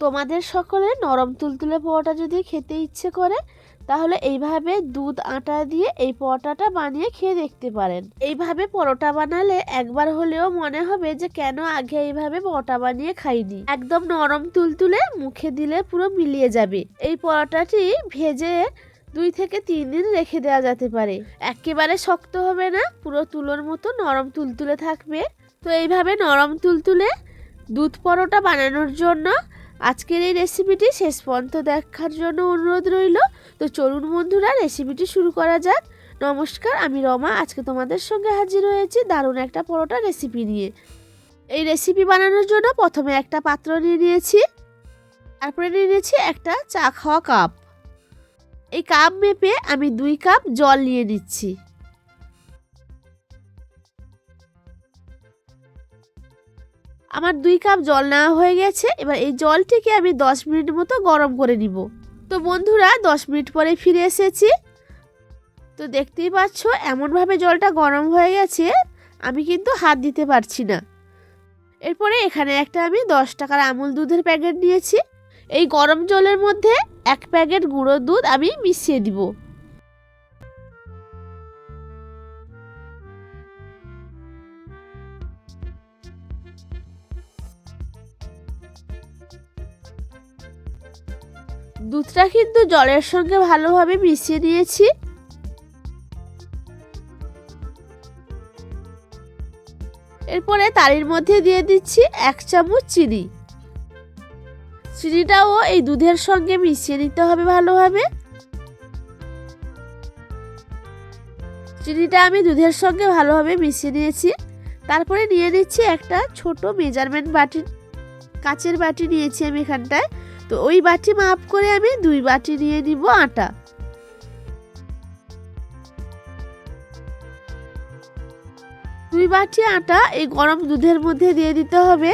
তোমাদের সকলে নরম তুলতুলে পরোটা যদি খেতে ইচ্ছে করে, তাহলে এইভাবে দুধ আটা দিয়ে এই পরোটাটা বানিয়ে খেয়ে দেখতে পারেন। এইভাবে পরোটা বানালে একবার হলেও মনে হবে যে কেন আগে এইভাবে পরোটা বানিয়ে খাইনি। একদম নরম তুলতুলে মুখে দিলে পুরো মিলিয়ে যাবে। এই পরোটাটি ভেজে দুই থেকে তিন দিন রেখে দেওয়া যেতে পারে। একেবারে শক্ত হবে না, পুরো তুলোর মতো নরম তুলতুলে থাকবে। তো এইভাবে নরম তুলতুলে দুধ পরোটা বানানোর জন্য আজকের এই রেসিপিটি শেষ পর্যন্ত দেখার জন্য অনুরোধ রইল। তো চলুন বন্ধুরা রেসিপিটি শুরু করা যাক। নমস্কার, আমি রমা। আজকে তোমাদের সঙ্গে হাজির হয়েছি দারুণ একটা পরোটা রেসিপি নিয়ে। এই রেসিপি বানানোর জন্য প্রথমে একটা পাত্র নিয়ে নিয়েছি। তারপরে নিয়ে নিয়েছি একটা চা খাওয়া কাপ এই কাপ মেপে আমি দুই কাপ জল নিয়ে নিচ্ছি। আমার দুই কাপ জল নেওয়া হয়ে গেছে, এবার এই জলটিকে আমি দশ মিনিট মতো গরম করে নিব। তো বন্ধুরা, দশ মিনিট পরে ফিরে এসেছি। তো দেখতেই পাচ্ছ, এমনভাবে জলটা গরম হয়ে গেছে, আমি কিন্তু হাত দিতে পারছি না। এরপরে এখানে একটা আমি দশ টাকার আমুল দুধের প্যাকেট নিয়েছি। এই গরম জলের মধ্যে এক প্যাকেট গুঁড়ো দুধ আমি মিশিয়ে দিব। দুধটা কিন্তু জলের সঙ্গে ভালোভাবে মিশিয়ে নিয়েছি। এরপরে তারির মধ্যে দিয়ে দিচ্ছি এক চামচ চিনি। চিনিটাও এই দুধের সঙ্গে মিশিয়ে নিতে হবে ভালোভাবে। চিনিটা আমি দুধের সঙ্গে ভালোভাবে মিশিয়ে নিয়েছি। তারপরে নিয়ে নিচ্ছি একটা ছোট মেজারমেন্ট বাটি কাচের বাটি নিয়েছি আমি এখানটায়। তো ওই বাটি মাপ করে আমি দুই বাটি নিয়ে নিব আটা। দুই বাটি আটা এই গরম দুধের মধ্যে দিয়ে দিতে হবে।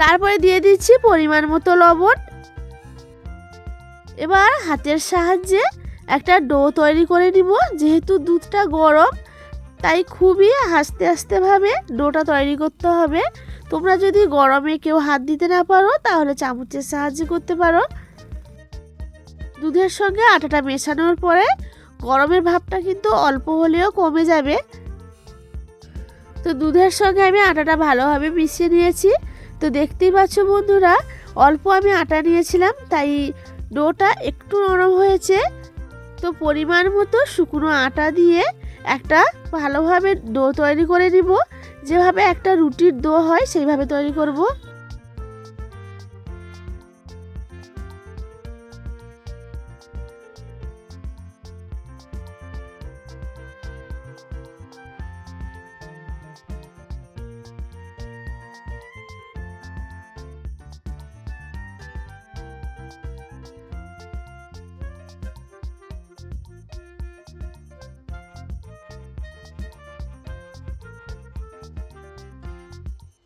তারপরে দিয়ে দিচ্ছি পরিমাণ মতো লবণ। এবার হাতের সাহায্যে একটা ডো তৈরি করে নিব, যেহেতু দুধটা গরম, তাই খুবই আস্তে আস্তে ভাবে ডোটা তৈরি করতে হবে। তোমরা যদি গরমে কেউ হাত দিতে না পারো, তাহলে চামচের সাহায্যে করতে পারো। দুধের সঙ্গে আটাটা মেশানোর পরে গরমের ভাবটা কিন্তু অল্প হলেও কমে যাবে। তো দুধের সঙ্গে আমি আটাটা ভালোভাবে মিশিয়ে নিয়েছি। তো দেখতেই পাচ্ছ বন্ধুরা, অল্প আমি আটা নিয়েছিলাম, তাই ডোটা একটু নরম হয়েছে। তো পরিমাণ মতো শুকনো আটা দিয়ে একটা ভালোভাবে ডো তৈরি করে নিব। যেভাবে একটা রুটির দো হয় সেইভাবে তৈরি করব।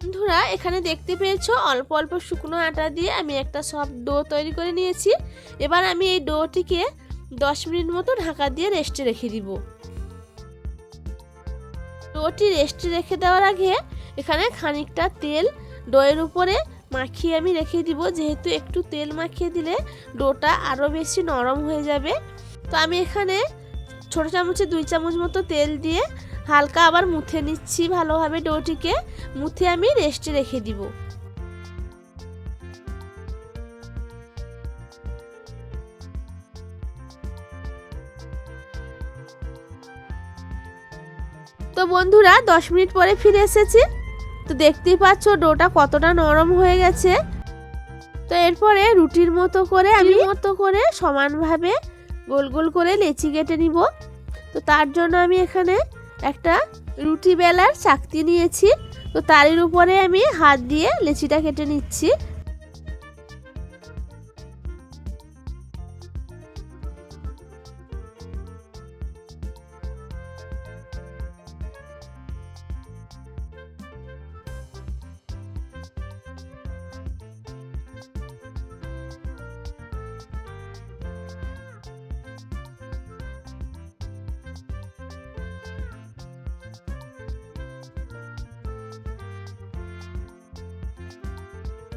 বন্ধুরা, এখানে দেখতে পেয়েছ, অল্প অল্প শুকনো আটা দিয়ে আমি একটা সফট ডো তৈরি করে নিয়েছি। এবার আমি এই ডোটিকে দশ মিনিট মতো ঢাকা দিয়ে রেস্টে রেখে দিব। ডোটি রেস্টে রেখে দেওয়ার আগে এখানে খানিকটা তেল ডোয়ের উপরে মাখিয়ে আমি রেখে দিব। যেহেতু একটু তেল মাখিয়ে দিলে ডোটা আরও বেশি নরম হয়ে যাবে। তো আমি এখানে ছোট চামচে দুই চামচ মতো তেল দিয়ে হালকা আবার মুথে নিচ্ছি ভালোভাবে ডোটিকে। মুথে আমি রেস্টে রেখে দিব। তো বন্ধুরা দশ মিনিট পরে ফিরে এসেছি। তো দেখতেই পাচ্ছ ডোটা কতটা নরম হয়ে গেছে। তো এরপরে রুটির মতো করে আমি মতো করে সমানভাবে গোল গোল করে লেচি কেটে নিব। তো তার জন্য আমি এখানে একটা রুটি বেলার চাকতি নিয়েছি। তো তারের উপরে আমি হাত দিয়ে লেচিটা কেটে নিচ্ছি।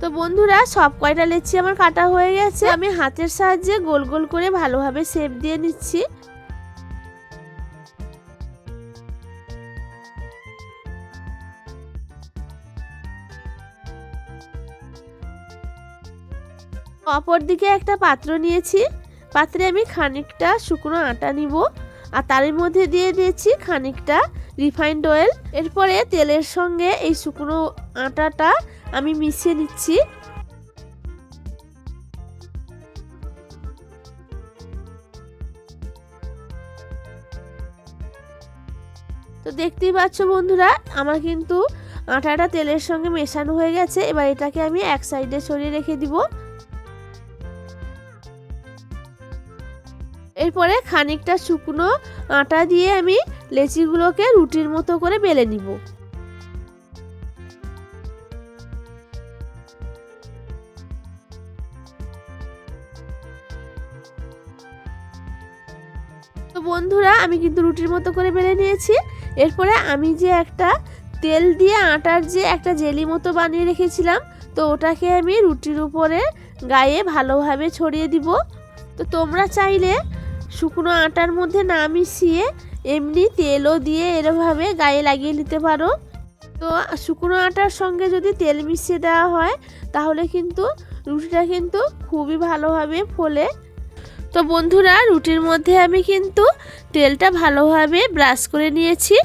তো বন্ধুরা, সব কয়টা লেচি আমার কাটা হয়ে গেছে। আমি হাতের সাহায্যে গোল গোল করে ভালোভাবে শেপ দিয়ে নিচ্ছি। অপর দিকে একটা পাত্র নিয়েছি। পাত্রে আমি খানিকটা শুকনো আটা নিব। আর তার মধ্যে দিয়ে দিয়েছি খানিকটা রিফাইন্ড অয়েল এরপরে তেলের সঙ্গে এই শুকনো আটাটা আমি মিশিয়ে নিচ্ছি। তো দেখতেই পাচ্ছ বন্ধুরা, আমার কিন্তু আটাটা তেলের সঙ্গে মেশানো হয়ে গেছে। এবার এটাকে আমি এক সাইডে সরিয়ে রেখে দিব। এরপরে খানিকটা শুকনো আটা দিয়ে আমি লেচিগুলোকে রুটির মতো করে বেলে নিব। তো বন্ধুরা, আমি কিন্তু রুটির মতো করে বেলে নিয়েছি। এরপরে আমি যে একটা তেল দিয়ে আটার যে একটা জেলি মতো বানিয়ে রেখেছিলাম, তো ওটাকে আমি রুটির উপরে গায়ে ভালোভাবে ছড়িয়ে দিব। তো তোমরা চাইলে শুকনো আটার মধ্যে না মিশিয়ে এমনি তেলও দিয়ে এরভাবে গায়ে লাগিয়ে নিতে পারো। তো শুকনো আটার সঙ্গে যদি তেল মিশিয়ে দেওয়া হয়, তাহলে কিন্তু রুটিটা কিন্তু খুবই ভালোভাবে ফোলে তো বন্ধুরা, রুটির মধ্যে আমি কিন্তু তেলটা ভালোভাবে ব্রাশ করে নিয়েছি।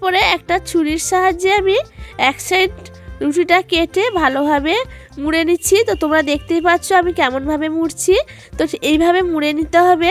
পরে একটা ছুরির সাহায্যে আমি এক সাইড রুটিটা কেটে ভালোভাবে মুড়ে নিচ্ছি। তো তোমরা দেখতেই পাচ্ছ আমি কেমনভাবে মুড়ছি। তো এইভাবে মুড়ে নিতে হবে।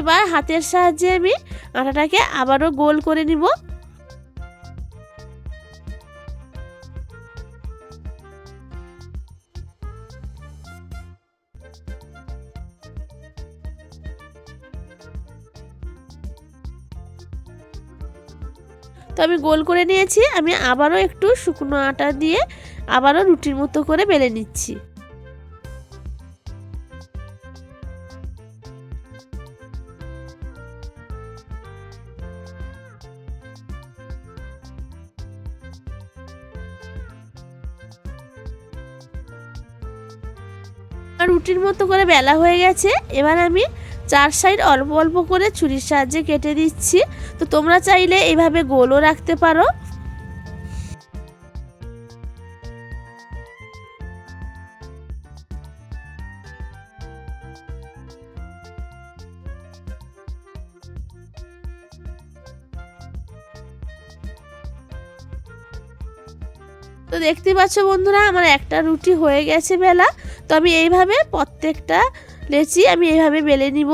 এবার হাতের সাহায্যে আমি আটাটাকে আবারও গোল করে নিব। তো আমি গোল করে নিয়েছি, আমি আবারও একটু শুকনো আটা দিয়ে আবারও রুটির মতো করে বেলে নিচ্ছি। রুটির মতো করে বেলা হয়ে গেছে, এবার আমি চার সাইড অল্প অল্প করে ছুরির সাহায্যে কেটে দিচ্ছি। তো তোমরা চাইলে এইভাবে গোলও রাখতে পারো। তো দেখতে পাচ্ছ বন্ধুরা, আমার একটা রুটি হয়ে গেছে বেলা। তো আমি এইভাবে প্রত্যেকটা লেচি আমি এইভাবে বেলে নিব।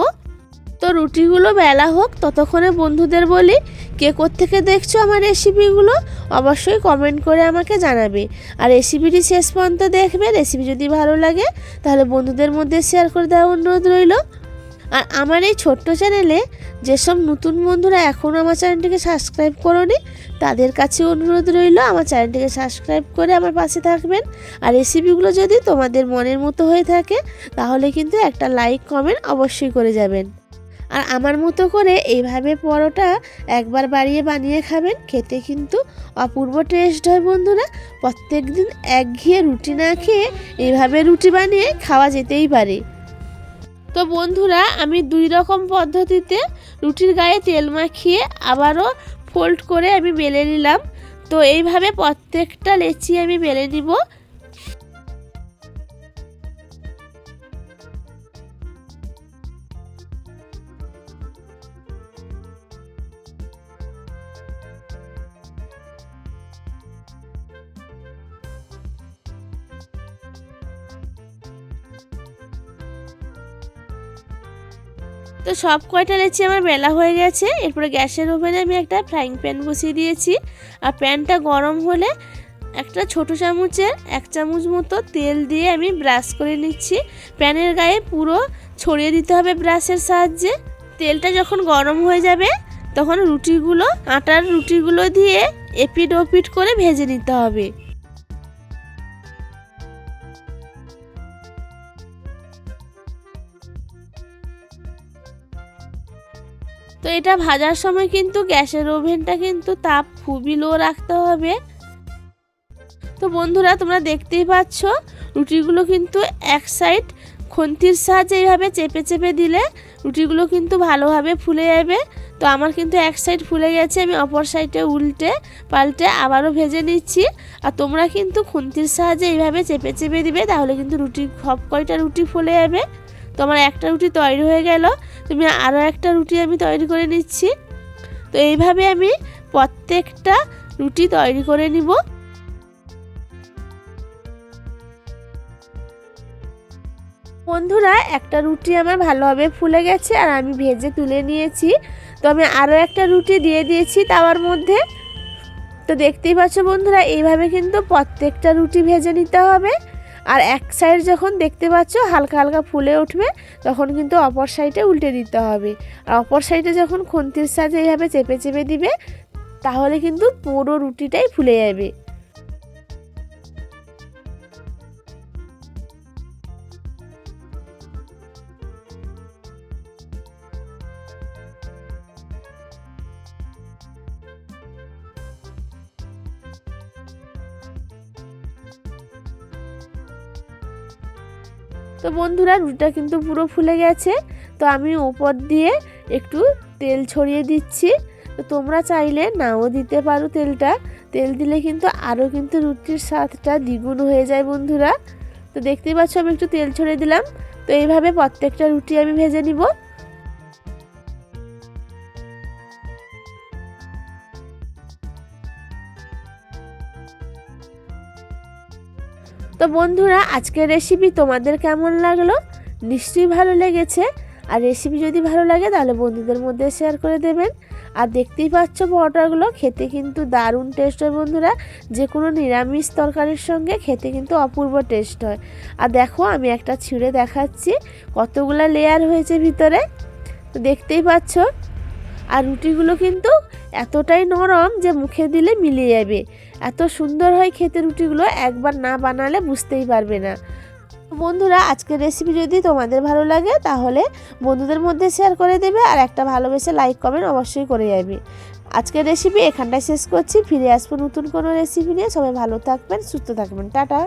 তো রুটিগুলো বেলা হোক, ততক্ষণে বন্ধুদের বলি, কে থেকে দেখছ আমার রেসিপিগুলো অবশ্যই কমেন্ট করে আমাকে জানাবে। আর রেসিপিটি শেষ পর্যন্ত দেখবে রেসিপি যদি ভালো লাগে, তাহলে বন্ধুদের মধ্যে শেয়ার করে দেওয়ার অনুরোধ রইল। আর আমার এই ছোট্ট চ্যানেলে যেসব নতুন বন্ধুরা এখনও আমার চ্যানেলটিকে সাবস্ক্রাইব করনি তাদের কাছে অনুরোধ রইল, আমার চ্যানেলটিকে সাবস্ক্রাইব করে আমার পাশে থাকবেন। আর রেসিপিগুলো যদি তোমাদের মনের মতো হয়ে থাকে, তাহলে কিন্তু একটা লাইক কমেন্ট অবশ্যই করে যাবেন। আর আমার মতো করে এইভাবে পরোটা একবার বাড়িয়ে বানিয়ে খাবেন, খেতে কিন্তু অপূর্ব টেস্ট হয় বন্ধুরা। প্রত্যেক দিন একঘেয়ে রুটি না খেয়ে এইভাবে রুটি বানিয়ে খাওয়া যেতেই পারে। তো বন্ধুরা, আমি দুই রকম পদ্ধতিতে রুটির গায়ে তেল মাখিয়ে আবারও ফোল্ড করে আমি বেলে নিলাম। তো এইভাবে প্রত্যেকটা লেচি আমি বেলে নিব। তো সব কয়টা লেচি আমার বেলা হয়ে গেছে। এরপরে গ্যাসের ওভেনে আমি একটা ফ্রাইং প্যান বসিয়ে দিয়েছি। আর প্যানটা গরম হলে একটা ছোট চামচের এক চামচ মতো তেল দিয়ে আমি ব্রাশ করে নিচ্ছি। প্যানের গায়ে পুরো ছড়িয়ে দিতে হবে ব্রাশের সাহায্যে। তেলটা যখন গরম হয়ে যাবে, তখন রুটিগুলো, আটার রুটিগুলো দিয়ে এপিট ওপিট করে ভেজে নিতে হবে। তো এটা ভাজার সময় কিন্তু গ্যাসের ওভেনটা কিন্তু তাপ খুবই লো রাখতে হবে। তো বন্ধুরা, তোমরা দেখতেই পাচ্ছ, রুটিগুলো কিন্তু এক সাইড খন্তির সাহায্যে এইভাবে চেপে চেপে দিলে রুটিগুলো কিন্তু ভালোভাবে ফুলে যাবে। তো আমার কিন্তু এক সাইড ফুলে গেছে, আমি অপর সাইডে উল্টে পাল্টে আবারও ভেজে নিচ্ছি। আর তোমরা কিন্তু খুন্তির সাহায্যে এইভাবে চেপে চেপে দিবে, তাহলে কিন্তু রুটি সব কয়টা রুটি ফুলে যাবে। তো আমার একটা রুটি তৈরি হয়ে গেল। তুমি আরও একটা রুটি আমি তৈরি করে নিচ্ছি। তো এইভাবে আমি প্রত্যেকটা রুটি তৈরি করে নিব। বন্ধুরা, একটা রুটি আমার ভালোভাবে ফুলে গেছে আর আমি ভেজে তুলে নিয়েছি। তো আমি আরও একটা রুটি দিয়ে দিয়েছি তাওয়ার মধ্যে। তো দেখতেই পাচ্ছ বন্ধুরা, এইভাবে কিন্তু প্রত্যেকটা রুটি ভেজে নিতে হবে। আর এক সাইড যখন দেখতে পাচ্ছ হালকা হালকা ফুলে উঠবে, তখন কিন্তু অপর সাইডে উল্টে দিতে হবে। আর অপর সাইডে যখন খন্তির সাহায্যে এইভাবে চেপে চেপে দিবে, তাহলে কিন্তু পুরো রুটিটাই ফুলে যাবে। বন্ধুরা রুটিটা কিন্তু পুরো ফুলে গেছে। তো আমি ওপর দিয়ে একটু তেল ছড়িয়ে দিচ্ছি। তো তোমরা চাইলে নাও দিতে পারো তেলটা। তেল দিলে কিন্তু আরও কিন্তু রুটির স্বাদটা দ্বিগুণ হয়ে যায় বন্ধুরা। তো দেখতেই পাচ্ছ, আমি একটু তেল ছড়িয়ে দিলাম। তো এইভাবে প্রত্যেকটা রুটি আমি ভেজে নিব। তো বন্ধুরা, আজকের রেসিপি তোমাদের কেমন লাগল? নিশ্চয়ই ভালো লেগেছে। আর রেসিপি যদি ভালো লাগে, তাহলে বন্ধুদের মধ্যে শেয়ার করে দেবেন। আর দেখতেই পাচ্ছ পরোটাগুলো, খেতে কিন্তু দারুণ টেস্ট হয় বন্ধুরা। যে কোনো নিরামিষ তরকারির সঙ্গে খেতে কিন্তু অপূর্ব টেস্ট হয়। আর দেখো, আমি একটা ছিঁড়ে দেখাচ্ছি। কতগুলো লেয়ার হয়েছে ভিতরে। তো দেখতেই পাচ্ছ আর রুটিগুলো কিন্তু এতটাই নরম যে মুখে দিলে মিলিয়ে যাবে। এত সুন্দর হয় খেতে রুটিগুলো, একবার না বানালে বুঝতেই পারবে না। বন্ধুরা, আজকের রেসিপি যদি তোমাদের ভালো লাগে, তাহলে বন্ধুদের মধ্যে শেয়ার করে দেবে আর একটা ভালোবেসে লাইক কমেন্ট অবশ্যই করে যাবে। আজকের রেসিপি এখানটায় শেষ করছি। ফিরে আসব নতুন কোনো রেসিপি নিয়ে। সবাই ভালো থাকবেন, সুস্থ থাকবেন। টাটা!